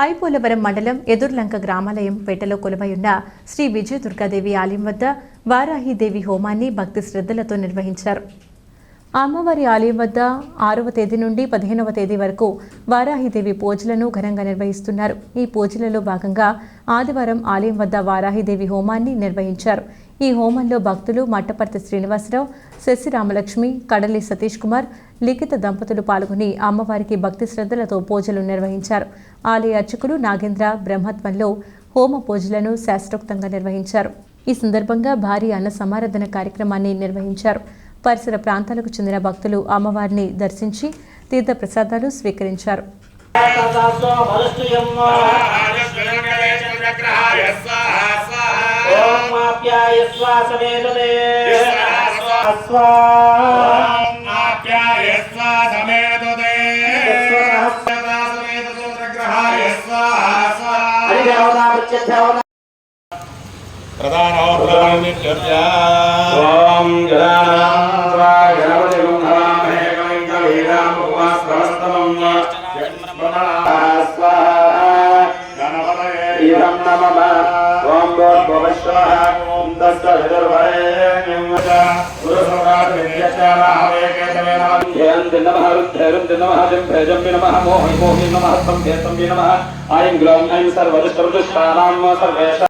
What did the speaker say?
ఐపోలవరం మండలం ఎదుర్లంక గ్రామాలయం పేటలో కొలువైయున్న శ్రీ విజయ దుర్గాదేవి ఆలయం వద్ద వారాహిదేవి హోమాన్ని భక్తి శ్రద్ధలతో నిర్వహించారు. అమ్మవారి ఆలయం వద్ద ఆరవ తేదీ నుండి పదిహేనవ తేదీ వరకు వారాహిదేవి పూజలను ఘనంగా నిర్వహిస్తున్నారు. ఈ పూజలలో భాగంగా ఆదివారం ఆలయం వద్ద వారాహిదేవి హోమాన్ని నిర్వహించారు. ఈ హోమంలో భక్తులు మట్టపర్తి శ్రీనివాసరావు శశి రామలక్ష్మి కడలి సతీష్ కుమార్ లిఖిత దంపతులు పాల్గొని అమ్మవారికి భక్తి శ్రద్ధలతో పూజలు నిర్వహించారు. ఆలయ అర్చకులు నాగేంద్ర బ్రహ్మత్వంలో హోమ పూజలను శాస్త్రోక్తంగా నిర్వహించారు. ఈ సందర్భంగా భారీ అన్న సమారాధన కార్యక్రమాన్ని నిర్వహించారు. పరిసర ప్రాంతాలకు చెందిన భక్తులు అమ్మవారిని దర్శించి తీర్థ ప్రసాదాలు స్వీకరించారు. ఓమాప్యాయ శ్వాసవేదనే ఓం గణానాం గణపతిం హవామహే కవిం కవీనాం ఉపమాస్త్రవస్తమం ఇదం నమమ ఓం భోర్భువస్వః ఓం తస్సవితుర్వరేణ్యం ధ్యేయంతి నమః రుద్ధేరుంతి నమః జింభేజంబి నమః మోహి మోహి నమః సంభేతంబి నమః ఐం గ్లౌం ఐం సర్వదుష్టరుదుష్టానాం సర్వేషాం